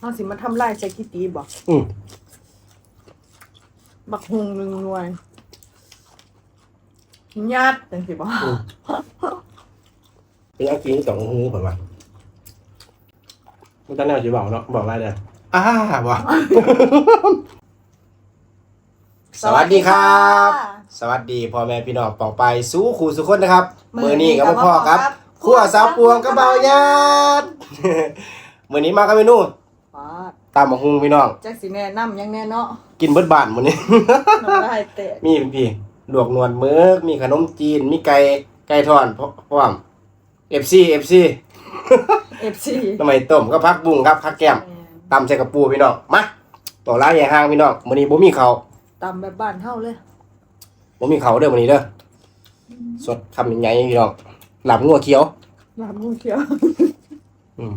เอาสิมาทำลายใส่กี่ตีบอกอืมบักฮุงหนึ่งหน่วยญาติจังสิบอกเป็นยังกินสองหูผมว่ามันตั้งแนวจีบอกเนาะบอกอะไรเนี่ยอ้าวะสวัสดีครับ สวัสดีพ่อแม่พี่น้องเป่าไปสู้ขู่สุขคนนะครับมือนี้กับพ่อครับ ขั้วสาวปวงกระเบาญาติ มือนี้มากับเมนู ป้าดตำมะฮุงพี่น้อง จักสิแนะนำหยังแน่เนาะกินเบิดบานมื้อนี้ น้ำลายแตกมีพี่ลวกนวลเมือกมีขนมจีน มีไก่ไก่ทอดพร้อพร้อม FC FC เอฟซีทำไมต้มก็พักบุ้งครับพักแก้มตำใส่กระปูพี่น้องมาต่อร้านใหญ่ห้างพี่น้องมื้อนี้บ่มีเขาวตำแบบบ้านเฮาเลยบ่มีเขาวเด้อมื้อนี้เด้อสดคำใหญ่ๆพี่น้องหลับงัวเขียว ลาบงูเขียว อืม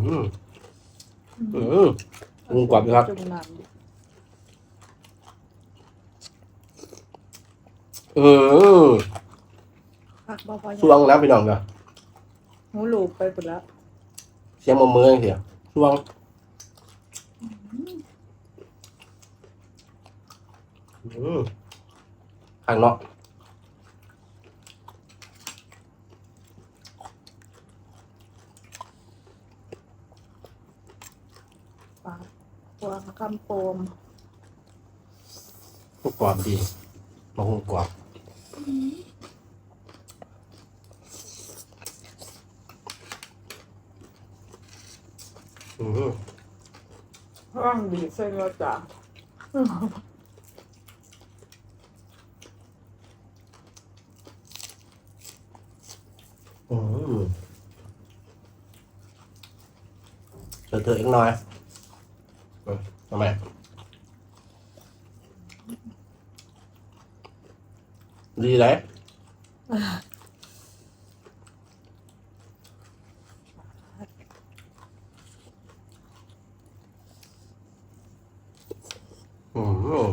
อืม ปรุงกรอบอยู่ครับ จุ่มน้ำดิอืมผักบ่พอช่วงนะพี่น้องเด้อหูลูกไปหมดแล้วเสียงมือมือจังซี่ช่วงอืมข้างนอก ปลา ตัวคำโปมกรอบดีมะฮุงกรอบอืมร่างบีใส่เนื้อจ้าอืมเธอเธออีกหน่อยอืม ทำไมดีเลยอืม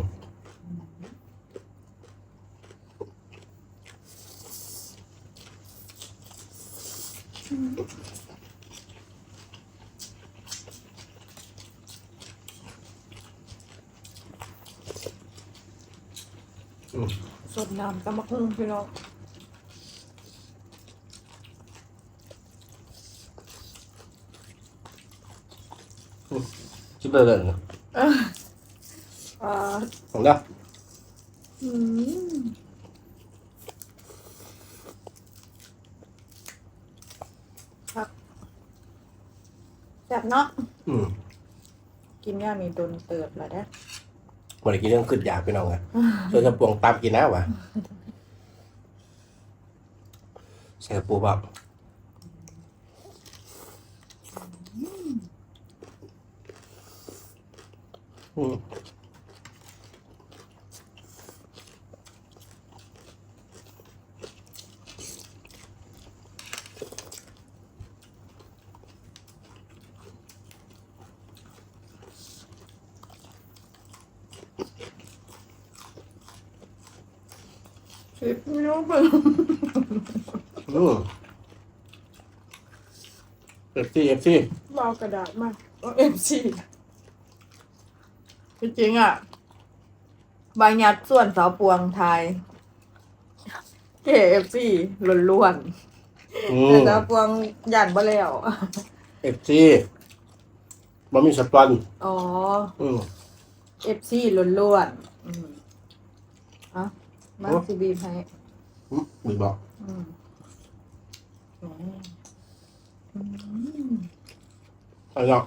สดน้ำตำบักหุ่งพี่น้องชิบเลยเลยอ่าของเด้ออืมครับแบบเนาะอืมกินย่ามีโดนเติบแล้วนะ วันนี้กินเรื่องขึ้นอยากพี่น้องไงช่วยจะปวงตามกินนะวะใส่กระปูแบบอืม สิบไม่รู้เปล่าอืมเอฟซีเอฟซีเบากระดาษมากเอฟซีจริงๆอะใบยัดส่วนสาวปวงไทยเกเอฟซีล้วนอืๆแต่มสาวปวงหยันบ่แล้วเอฟซีบะหมี่สปอนอ๋ออืมเอฟซีล้วนๆอืมอะมาโอ้ซีบีให้ อืมมีบอกอืมอืมอืมอะไรหรอก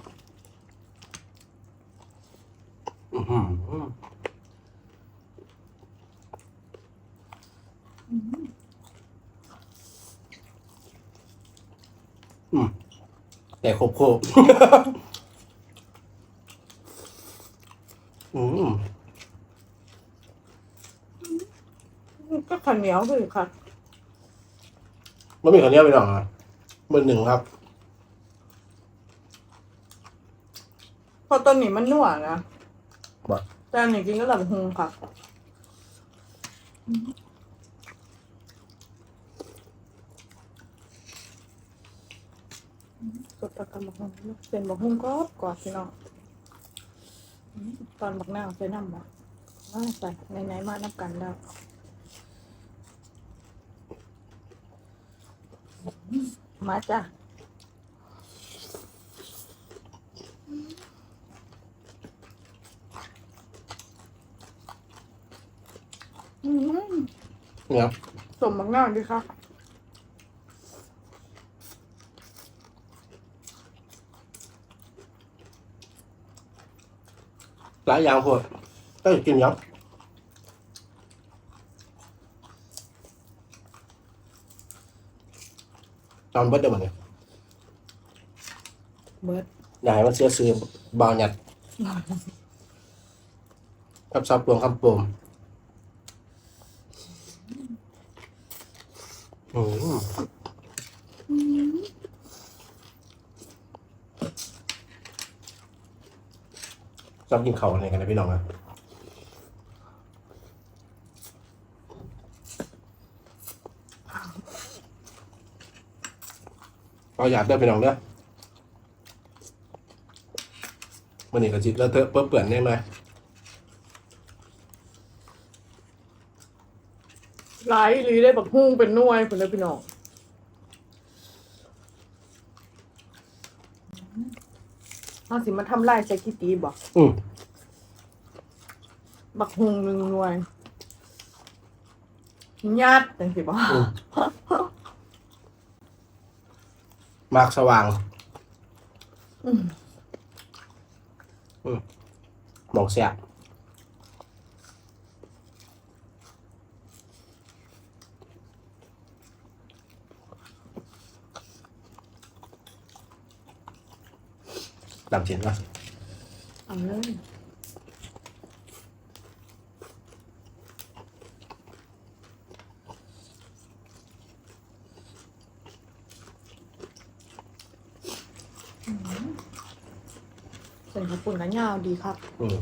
อือหืออืมแต่ครบครบ อืม ก็ ข้าวเหนียวคือค่ะไม่มีข้าวเหนียวไปหรอกอะเบอร์หนึ่งครับ เพราะต้นนี้มันนัวนะบ่แต่อันนี้กินก็แบบฮงค่ะกดตะกันบักฮงเป็นบักฮงก็กอดพี่น้องตอนบักหน้าใส่น้ำบ่มาใส่ไหนๆมานับกันแล้ว มาจ้ะอืมเนี่ยสมบักหน้าดีค่ะหลายอย่างพวกก็กินยัง ตอนเบิดเดี๋ยวมันเนี่ยเบิร์ดอยากให้มันเสียซื้อบางหยัดกับซับปวงคำปมอืมชอบกินเขาวอะไรกันนะพี่น้องนะ เอาอยากได้พี่น้องเด้อมันนี่ก็จิตแล้วเธอะเปื้อนเปื่อนแน่ไหมหลายหรือได้บักฮุ้งเป็นหน่วยคนเลยพี่น้องเอาสิมาทำลายใส่กิตีบอกอืมบักฮุงหนึ่งหน่วยญาติจังสิบอกอื มมากสว่างอืมหมองเสียบดำเฉียนวะเอาเลยอืม ส่วนญี่ปุ่นกันยาวดีครับ อืม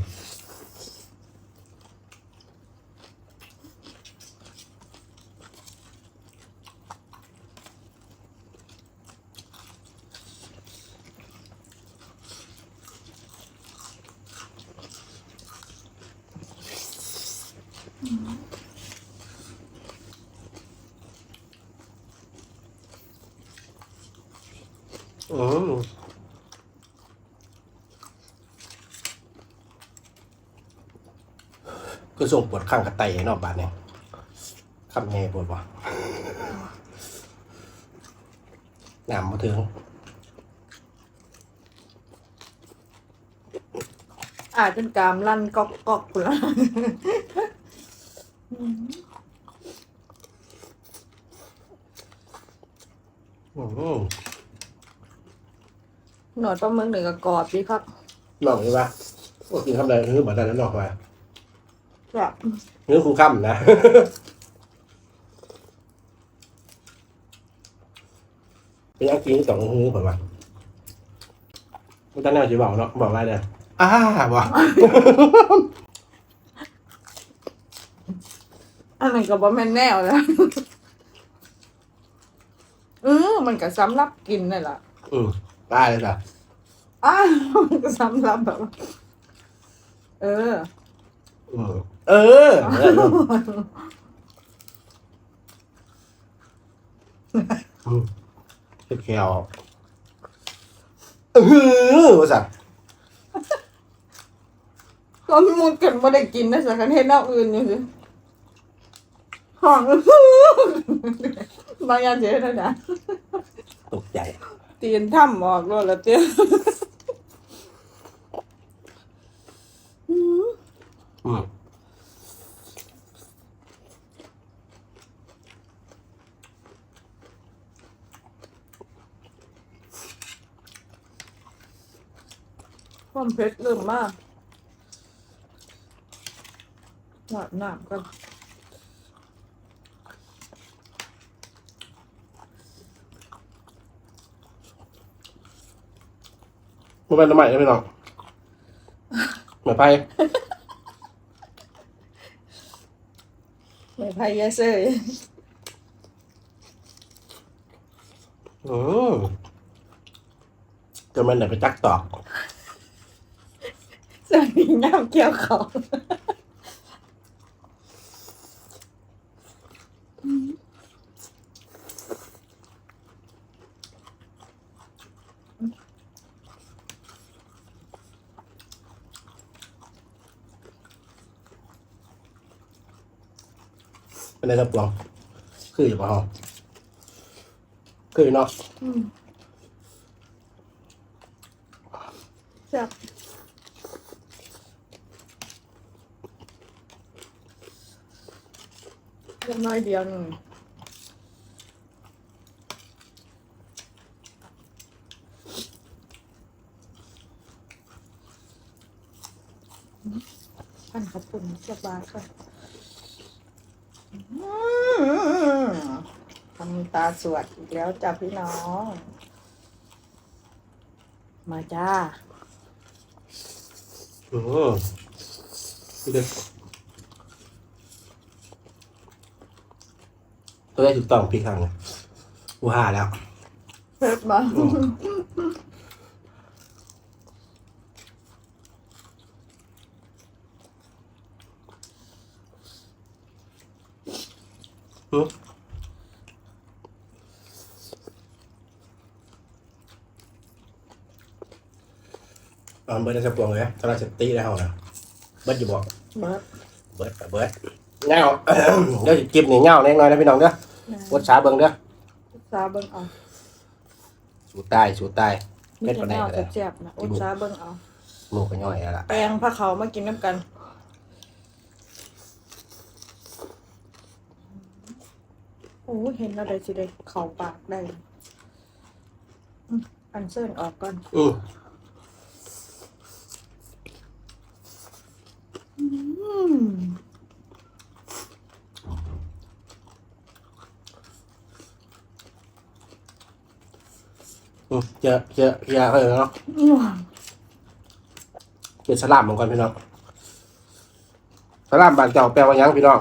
อืม ก็ส่งปวดข้างกระไตให้นอกบาดเนี่ยคำแง่ปวดวะน้ำมาถึงอาจเป็นกามลั่นก๊อกก๊อกคุณละอืมหนวดปลาหมึกหนึ่งกับกรอบดีครับนอกนี่ปะก็กินคำใดคือเหมือนกันนั้นนอกมา แบบ เนื้อคูค่ำนะ เป็นยังกินสองมือผมว่าไม่ต้องแนวจีบอกเนาะบอกว่าเนี่ยอ้าบอกอันนั้นก็บ่แม่นแนวแล้วเออมันก็สำหรับกินนั่นแหละอืมได้เลยจ้ะอ้าวมันก็สำหรับแบบว่าเออ อืม เออเออเป็นแควเออว่าสัตว์ก็มึงเกิดมาได้กินนะสักประเทศนอกอื่นอยู่สิห้องบางอย่างเสียแล้วนะตกใจ ตีนถ้ำออกแล้วละเตี้ยอืม ความเผ็ดเริ่มมากหนาบหนาบกันมันเป็นน้ำใหม่ได้ไหมน้องเหมือนไปไม่พายเซยอืมจนมันไหนไปจักตอก สวัสดีย่ำเกี่ยวเขาเป็นไงครับปวงคืออยู่ป่ะฮะคืออยู่เนาะ อืมแซ่บ เล็กน้อยเดียวหนึ่งพันขอบคุณสบายค่ะทำตาสวดอีกแล้วจ้ะพี่น้อง มาจ้า โอืมคือเด็ก ตัวได้ถูกต้องพี่ครั้งเลยกูห้าแล้วเผ็ดมาอืมตอนเบิร์ดจะปวงเลยตอนนั้นจะตีได้ห้องนะเบิร์ดอยู่บอกเบิดเบิร์ดกับเบิร์ดเงา เดี๋ยวจะกิบนี่เงาเล็กน้อยนะพี่น้องเด้อ นะวัดช้าเบิ่งเด้อซาเบิ้งเอาสูตรใต้สูตรใต้มีเผ็ดแต่ปานใดแนวก็ได้แซ่บๆนะอุตสาเบิ้งเอาหมูก็ย่อยแล้วล่ะแปลงผ้าเขาวมากินน้ำกันโอ้เห็นแล้วได้สิได้เข่าปากได้อืมอันเซิร์นออกก่อน อืมอืมอืม เจอเจอเจอเออเนาะอืมเป็นสลามเหมือนกันพี่น้องสลามบานเจ้าแปลว่าหยังพี่น้อง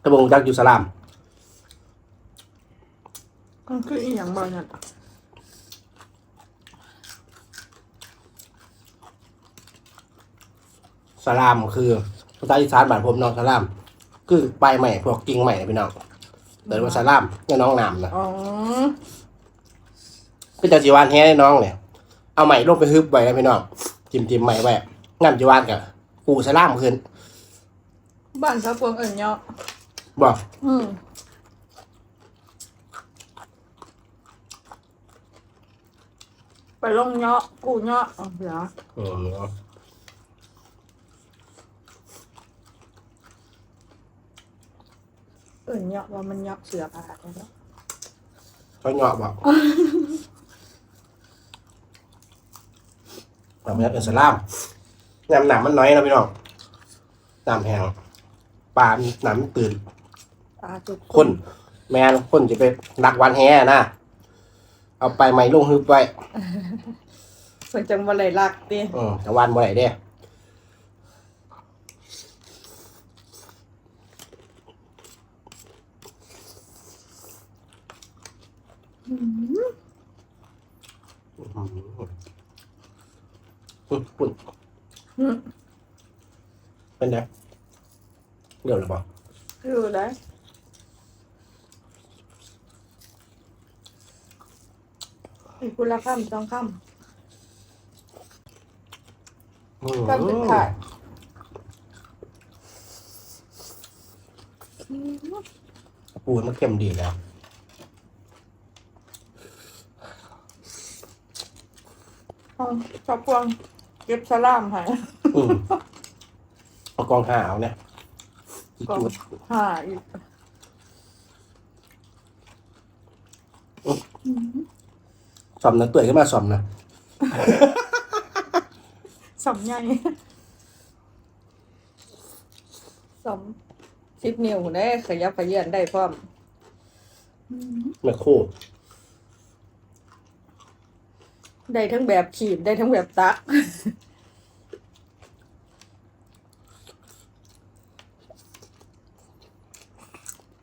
ถ้าบ่งจักอยู่สลามมันคืออีหยังบ้างเนี่ยสลามคือภาษาอีสานบ้านผมน้องสลาม คือใบใหม่พวกกิ่งใหม่นะพี่น้อง เดินว่าสลามเนี่ยน้องน้ำนะอ๋อก็จะจีวานแห้ให้น้องเนี่ยเอาใหม่ลงไปฮึบไว้นะพี่น้องจิ้มจิ้มใหม่ไว้น้ำจีวานกับปูสลามขึ้นบ้านสาวพวงเอิญเนาะบอกอืมไปลงเนาะกูเนาะอ๋อเดี๋ยวเออ เอิญเนาะว่ามันเนาะเสือผ่าเนาะเขาเหงาะบอกเราไม่ได้เป็นสลามน้ำหนักมันน้อยนะพี่น้องน้ำแห้งปลาหนำมันตื่นตาจุกคน แมนคนจะไปดักวันแห่นะเอาไปใหม่ลงฮึบไว้เพิ่นจังบ่ได้รักติ อืมแต่วันบ่ได้เด้ ปุ่นอืมเป็นไงเดี๋ยวหรือเปล่าอยู่ได้อีกคุณละคำสองคอืมำก็เป็นขาดปูมันเค็มดีแล้ว อ๋อ ชอบพวงเก็บสลามให้อืมเอากองหาเอาเนี่ยอีกก็จุดหาอีกสอมนะเตื่อยขึ้นมาสอมนะสมใหญ่สมสิบนิ้วได้ขยับขยื่นได้พร้อมแม่โคู่ ได้ทั้งแบบขีดได้ทั้งแบบตัก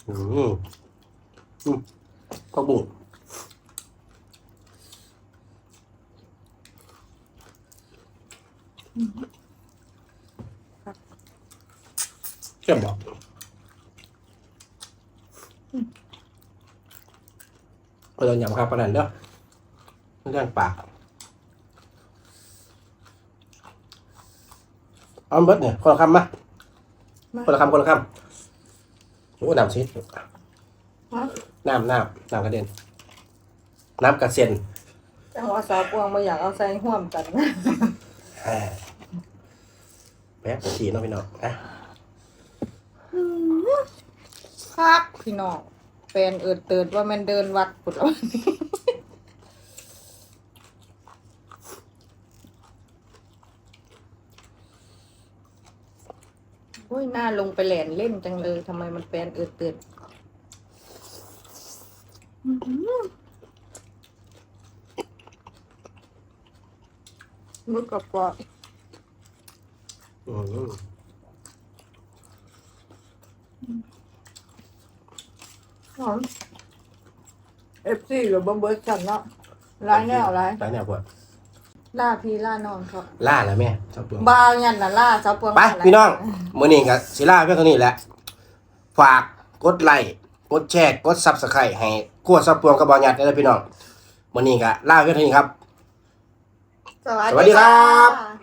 อืมอืมข้าวบุ้งเข้มบอกก็ต้องยำครับปานนั้นเด้อเรื่องปาก เอาเบิดเนี่ยคนละคำมาคนละคำคนละคำโอ้น้ำชิดฮะน้ำน้ำน้ำกระเด็น น้ำกระเซ็นจังหวะสาวปวงมาอยากเอาใส่ห่วมกันนะอ่าแป๊บนาทีเนาะพี่น้องนะคักพี่น้องแฟนเอิดเติดว่ามันเดินวัดปุดแล้ว โอ้ยหน้าลงไปแหลนเล่นจังเลยทำไมมันแฟนเอิดเติดอื้อหือมึกกับปออืมหอมเอฟซีหรือบัมเบิร์ดกันเนาะร้ายแนวร้ายร้ายแนวปวด ล่าพี่ล่านอนครับล่าแล้วแม่ชอบตัวบาวยันน่ะล่าเจ้าปวงไปมาแล้วพี่น้องมื้อนี้ก็สิล่าเพียงเท่านี้แหละ ฝากกดไลค์กดแชร์กด Subscribe ให้ครัวซับปวงกับบอลยัดได้เลยพี่น้องมื้อนี้ก็ล่าเพียงเท่านี้ครับ สวัสสวัสดีครับค่ะ